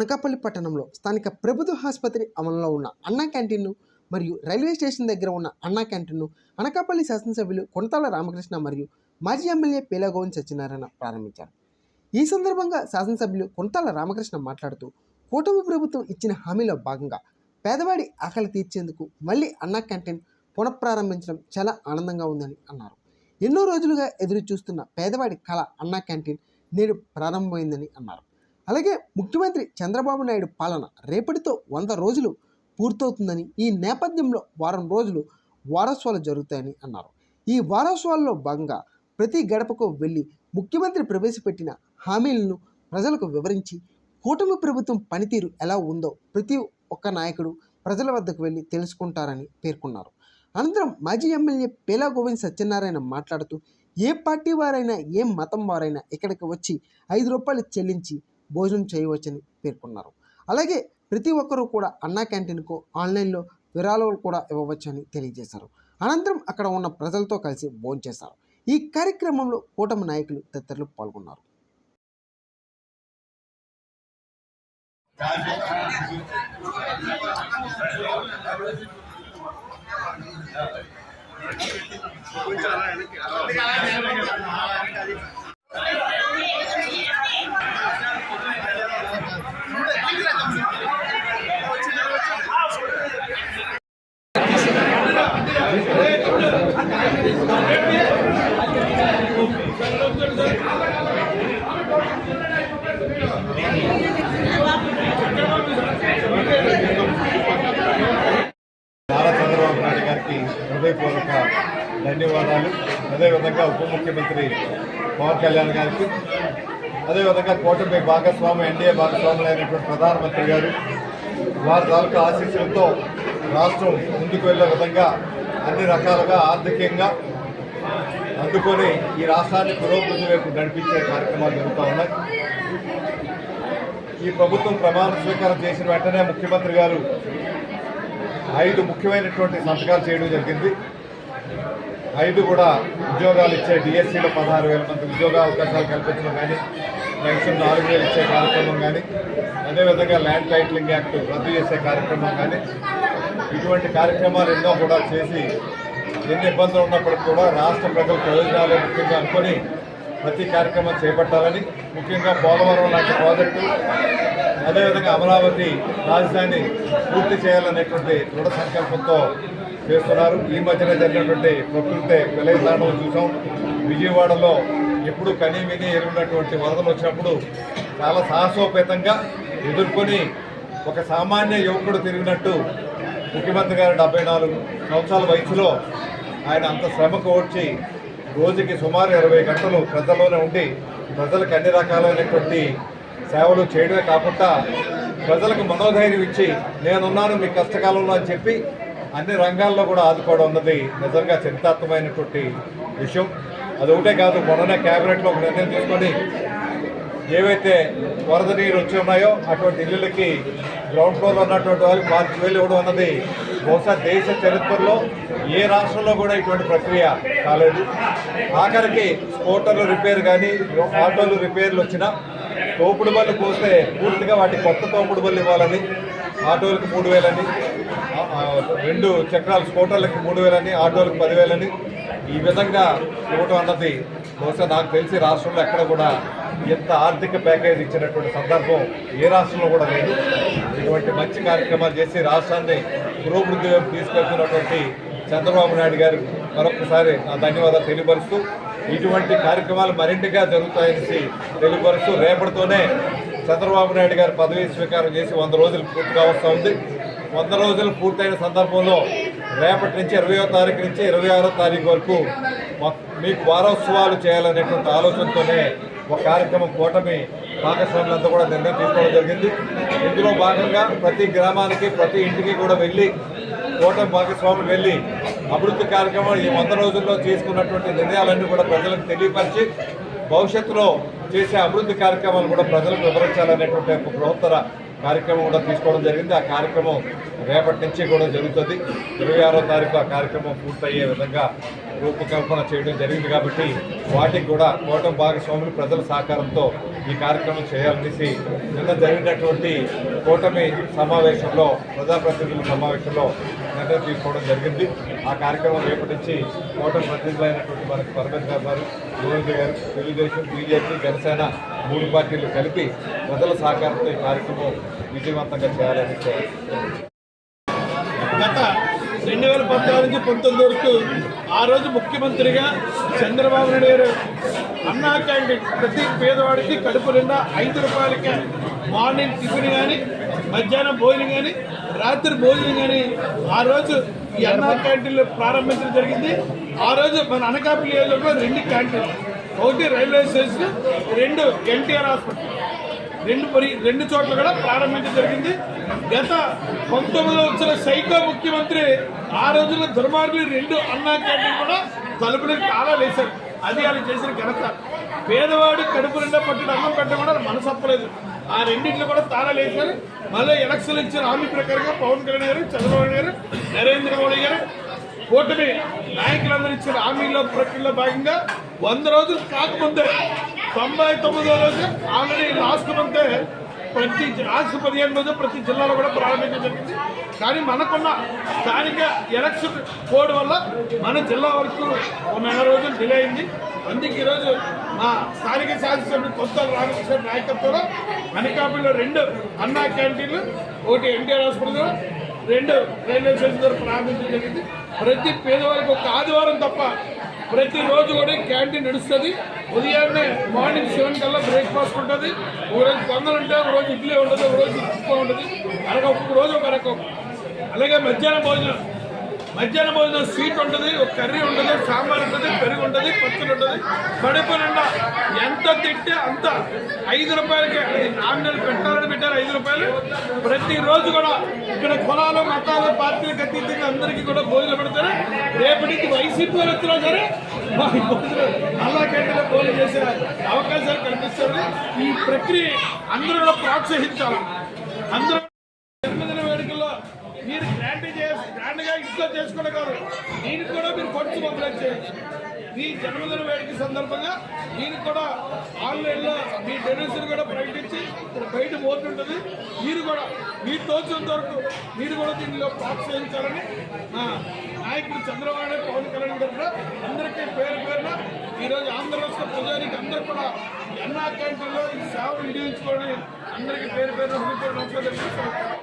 అనకాపల్లి పట్టణంలో స్థానిక ప్రభుత్వ ఆసుపత్రి అమలులో ఉన్న అన్నా క్యాంటీన్ను మరియు రైల్వే స్టేషన్ దగ్గర ఉన్న అన్నా క్యాంటీన్ను అనకాపల్లి శాసనసభ్యులు కొనతాల రామకృష్ణ మరియు మాజీ ఎమ్మెల్యే పేలగోవన్ సత్యనారాయణ ప్రారంభించారు. ఈ సందర్భంగా శాసనసభ్యులు కొనతాల రామకృష్ణ మాట్లాడుతూ కూటమి ప్రభుత్వం ఇచ్చిన హామీలో భాగంగా పేదవాడి ఆకలి తీర్చేందుకు మళ్ళీ అన్నా క్యాంటీన్ పునఃప్రారంభించడం చాలా ఆనందంగా ఉందని అన్నారు. ఎన్నో రోజులుగా ఎదురు చూస్తున్న పేదవాడి కళ అన్నా క్యాంటీన్ నేడు ప్రారంభమైందని అన్నారు. అలాగే ముఖ్యమంత్రి చంద్రబాబు నాయుడు పాలన రేపటితో వంద రోజులు పూర్తవుతుందని ఈ నేపథ్యంలో వారం రోజులు వారోత్సవాలు జరుగుతాయని అన్నారు. ఈ వారోత్సవాల్లో భాగంగా ప్రతి గడపకు వెళ్ళి ముఖ్యమంత్రి ప్రవేశపెట్టిన హామీలను ప్రజలకు వివరించి కూటమి ప్రభుత్వం పనితీరు ఎలా ఉందో ప్రతి ఒక్క నాయకుడు ప్రజల వద్దకు వెళ్ళి తెలుసుకుంటారని పేర్కొన్నారు. అనంతరం మాజీ ఎమ్మెల్యే పేలా గోవింద్ సత్యనారాయణ మాట్లాడుతూ ఏ పార్టీ వారైనా ఏ మతం వారైనా ఇక్కడికి వచ్చి ఐదు రూపాయలు చెల్లించి భోజనం చేయవచ్చని పేర్కొన్నారు. అలాగే ప్రతి ఒక్కరూ కూడా అన్నా క్యాంటీన్కు ఆన్లైన్లో విరాళాలు కూడా ఇవ్వవచ్చని తెలియజేశారు. అనంతరం అక్కడ ఉన్న ప్రజలతో కలిసి భోంచేశారు ఈ కార్యక్రమంలో కూటమి నాయకులు తదితరులు పాల్గొన్నారు. నారా చంద్రబాబు హృదయపూర్వక ధన్యవాదాలు. అదేవిధంగా ఉప ముఖ్యమంత్రి పవన్ కళ్యాణ్ గారికి అదేవిధంగా కూటమి భాగస్వామి ఎన్డీఏ భాగస్వాములైనటువంటి ప్రధానమంత్రి గారు వారి తాలూకా ఆశీస్సులతో రాష్ట్రం ముందుకు వెళ్ళే విధంగా అన్ని రకాలుగా ఆర్థికంగా అందుకొని ఈ రాష్ట్రాన్ని పురోభివృద్ధి వైపు నడిపించే కార్యక్రమాలు జరుగుతూ ఉన్నాయి. ఈ ప్రభుత్వం ప్రమాణ స్వీకారం చేసిన వెంటనే ముఖ్యమంత్రి గారు ఐదు ముఖ్యమైనటువంటి సంతకాలు చేయడం జరిగింది. ఐదు కూడా ఉద్యోగాలు ఇచ్చే డిఎస్సీలో పదహారు వేల మంది ఉద్యోగ అవకాశాలు కల్పించడం కానీ పెన్షన్ నాలుగు వేలు ఇచ్చే కార్యక్రమం కానీ అదేవిధంగా ల్యాండ్ టైటిలింగ్ యాక్ట్ రద్దు చేసే కార్యక్రమం కానీ ఇటువంటి కార్యక్రమాలు ఎన్నో కూడా చేసి ఎన్ని ఇబ్బందులు ఉన్నప్పటికీ కూడా రాష్ట్ర ప్రజల ప్రయోజనాలే ముఖ్యంగా అనుకొని ప్రతి కార్యక్రమం చేపట్టాలని ముఖ్యంగా పోలవరం లాంటి ప్రాజెక్టు అదేవిధంగా అమరావతి రాజధాని పూర్తి చేయాలనేటువంటి దృఢ సంకల్పంతో చేస్తున్నారు. ఈ మధ్యన జరిగినటువంటి ప్రకృతి విలయతాండవం చూసాం. విజయవాడలో ఎప్పుడు కనీ విని ఎరుగున్నటువంటి వరదలు వచ్చినప్పుడు చాలా సాహసోపేతంగా ఎదుర్కొని ఒక సామాన్య యువకుడు తిరిగినట్టు ముఖ్యమంత్రి గారు డెబ్బై నాలుగు సంవత్సరాల వయసులో ఆయన అంత శ్రమకు ఓడ్చి రోజుకి సుమారు ఇరవై గంటలు ప్రజల్లోనే ఉండి ప్రజలకు అన్ని రకాలైనటువంటి సేవలు చేయడమే కాకుండా ప్రజలకు మనోధైర్యం ఇచ్చి నేనున్నాను మీ కష్టకాలంలో అని చెప్పి అన్ని రంగాల్లో కూడా ఆదుకోవడం ఉన్నది నిజంగా చరితాత్మకమైనటువంటి విషయం. అది ఒకటే కాదు మొన్ననే క్యాబినెట్లో ఒక నిర్ణయం తీసుకొని ఏవైతే వరద నీరు వచ్చి ఉన్నాయో అటువంటి ఇల్లులకి గ్రౌండ్ ఫ్లోర్లో ఉన్నటువంటి వాళ్ళకి మార్చి వేలు ఇవ్వడం అన్నది బహుశా దేశ చరిత్రలో ఏ రాష్ట్రంలో కూడా ఇటువంటి ప్రక్రియ కాలేదు. ఆఖరికి స్కూటర్లు రిపేర్ కానీ ఆటోలు రిపేర్లు వచ్చినా తోపుడు బళ్ళు పోస్తే పూర్తిగా వాటి కొత్త తోపుడు బళ్ళు ఇవ్వాలని ఆటోలకు మూడు వేలని రెండు చక్రాల స్కూటర్లకి మూడు వేలని ఆటోలకు పదివేలని ఈ విధంగా ఇవ్వటం అన్నది బహుశా నాకు తెలిసి రాష్ట్రంలో ఎక్కడ కూడా ఎంత ఆర్థిక ప్యాకేజ్ ఇచ్చినటువంటి సందర్భం ఏ రాష్ట్రంలో కూడా లేదు. ఇటువంటి మంచి కార్యక్రమాలు చేసి రాష్ట్రాన్ని పురోభివృద్ధి వైపు తీసుకెళ్తున్నటువంటి చంద్రబాబు నాయుడు గారు మరొకసారి నా ధన్యవాదాలు తెలియపరుస్తూ ఇటువంటి కార్యక్రమాలు మరింటిగా జరుగుతాయనేసి తెలియపరుస్తూ రేపటితోనే చంద్రబాబు నాయుడు గారు పదవీ స్వీకారం చేసి వంద రోజులు పూర్తి కావస్తూ ఉంది. వంద రోజులు పూర్తయిన సందర్భంలో రేపటి నుంచి ఇరవయో తారీఖు నుంచి ఇరవై ఆరో తారీఖు వరకు మీకు వారోత్సవాలు చేయాలనేటువంటి ఆలోచనతోనే ఒక కార్యక్రమం కూటమి భాగస్వాములంతా కూడా నిర్ణయం తీసుకోవడం జరిగింది. ఇందులో భాగంగా ప్రతి గ్రామానికి ప్రతి ఇంటికి కూడా వెళ్ళి కూటమి భాగస్వాములు వెళ్ళి అభివృద్ధి కార్యక్రమాలు ఈ వంద రోజుల్లో చేసుకున్నటువంటి నిర్ణయాలన్నీ కూడా ప్రజలకు తెలియపరిచి భవిష్యత్తులో చేసే అభివృద్ధి కార్యక్రమాలు కూడా ప్రజలకు వివరించాలనేటువంటి ఒక బృహత్తర కార్యక్రమం కూడా తీసుకోవడం జరిగింది. ఆ కార్యక్రమం రేపటి నుంచి కూడా జరుగుతుంది. ఇరవై ఆరో తారీఖు ఆ కార్యక్రమం పూర్తయ్యే విధంగా రూపకల్పన చేయడం జరిగింది కాబట్టి వాటికి కూడా కోటం భాగస్వాములు ప్రజల సహకారంతో ఈ కార్యక్రమం చేయాలనేసి నిన్న జరిగినటువంటి కూటమి సమావేశంలో ప్రజాప్రతినిధుల సమావేశంలో నిర్ణయం తీసుకోవడం జరిగింది. ఆ కార్యక్రమం రేపటి నుంచి కోటమి ప్రతినిధులైనటువంటి మనకి పరమేశ్వర గారు గారు తెలుగుదేశం బీజేపీ జనసేన మూడు పార్టీలు కలిపి ప్రజల సహకారంతో ఈ కార్యక్రమం విజయవంతంగా చేయాలని గత రెండు వేల పద్నాలుగు నుంచి పంతొమ్మిది వరకు ఆ రోజు ముఖ్యమంత్రిగా చంద్రబాబు నాయుడు గారు అన్నా క్యాంటీన్ ప్రతి పేదవాడికి కడుపు నిండా ఐదు రూపాయలకి మార్నింగ్ టిఫిన్ కానీ మధ్యాహ్నం భోజనం కానీ రాత్రి భోజనం కానీ ఆ రోజు ఈ అన్నా క్యాంటీన్లు ప్రారంభించడం జరిగింది. ఆ రోజు మన అనకాపల్లి ఏరియాలో రెండు క్యాంటీన్లు. ఒకటి రైల్వే స్టేషన్ రెండు ఎన్టీఆర్ హాస్పిటల్. రెండు పరి రెండు చోట్ల కూడా ప్రారంభించడం జరిగింది. గత పంతొమ్మిదిలో వచ్చిన సైకో ముఖ్యమంత్రి ఆ రోజుల్లో దుర్మార్గులు రెండు అన్నా క్యాంటీన్ కూడా తలుపులకు తాళాలు వేశారు. అది వాళ్ళు చేసిన ఘనత. పేదవాడు కడుపు నిండా పట్టిన అన్నం పెట్టడం కూడా మనసు ఆ రెండింటిలో కూడా తాళాలు వేశారు. మళ్ళీ ఎలక్షన్ ఇచ్చిన హామీ ప్రకారంగా పవన్ కళ్యాణ్ గారు చంద్రబాబు గారు నరేంద్ర మోడీ గారు కూటమి నాయకులందరూ ఇచ్చిన హామీలో ప్రక్రియలో భాగంగా వంద రోజులు కాకముందే తొంభై తొమ్మిదో రోజు ఆల్రెడీ లాస్ట్ మంతే ప్రతి రాష్ట్ర పదిహేను రోజు ప్రతి జిల్లాలో కూడా ప్రారంభించడం జరిగింది. కానీ మనకున్న స్థానిక ఎలక్షన్ కోడ్ వల్ల మన జిల్లా వరకు ఒక నెల రోజులు డిలే అయింది. అందుకే ఈరోజు మా స్థానిక శాసనసభ్యుడు కొత్త రామకృష్ణ నాయకత్వంలో అనకాపల్లిలో రెండు అన్నా క్యాంటీన్లు ఒకటి ఎన్టీఆర్ హాస్పిటల్ రెండు రైల్వే స్టేషన్ ద్వారా ప్రారంభించడం జరిగింది. ప్రతి పేదవారికి ఒక ఆదివారం తప్ప ప్రతిరోజు కూడా క్యాంటీన్ నడుస్తుంది. ఉదయాన్నే మార్నింగ్ సెవెన్ కల్లా బ్రేక్ఫాస్ట్ ఉంటుంది. ఒక రోజు పొంగల్ ఉంటే ఒకరోజు ఇడ్లీ ఉంటుంది ఒకరోజు ఉప్పు ఉంటుంది. అలాగే ఒక్కొక్క రోజు ఒక రకం. అలాగే మధ్యాహ్నం భోజనం. మధ్యాహ్నం భోజనం స్వీట్ ఉంటుంది ఒక కర్రీ ఉంటుంది సాంబార్ ఉంటుంది పెరుగు ఉంటుంది పచ్చడి ఉంటుంది. కడుపు నిండా ఎంత తింటే అంత ఐదు రూపాయలకి అది నామినల్ పెట్టాలని పెట్టారు ఐదు రూపాయలు. ప్రతిరోజు కూడా ఇక్కడ కులాలు మతాలు పార్టీలకు అతీతంగా అందరికీ కూడా భోజనం పెడతారు. రేపటికి వైసీపీ వాళ్ళు వచ్చినా సరే అలా భోజనం అల్లా కేంద్రంలో భోజనం చేసే అవకాశాలు కనిపిస్తుంది. ఈ ప్రక్రియ అందరూ ప్రోత్సహించాలి. అందరూ మీరు గ్రాండ్ చేసి గ్రాండ్గా ఇంట్లో చేసుకునే కాదు. దీనికి కూడా మీరు ఖర్చు మొబైల్ చేయొచ్చు. మీ జన్మదిన వేడుక సందర్భంగా దీనికి కూడా ఆన్లైన్లో మీ డొనేషన్ కూడా ప్రకటించి బయట పోతుంటుంది మీరు కూడా మీరు తోచినంత వరకు మీరు కూడా దీనిలో ప్రోత్సహించాలని మా నాయకుడు చంద్రబాబు పవన్ కళ్యాణ్ గారు కూడా అందరికీ పేరు పేరున ఈరోజు ఆంధ్ర రాష్ట్ర ప్రజానికి అందరూ కూడా అన్న క్యాంటీన్లో ఈ సేవలు వినియోగించుకోవడం అందరికీ పేరు పేరు నమస్కారం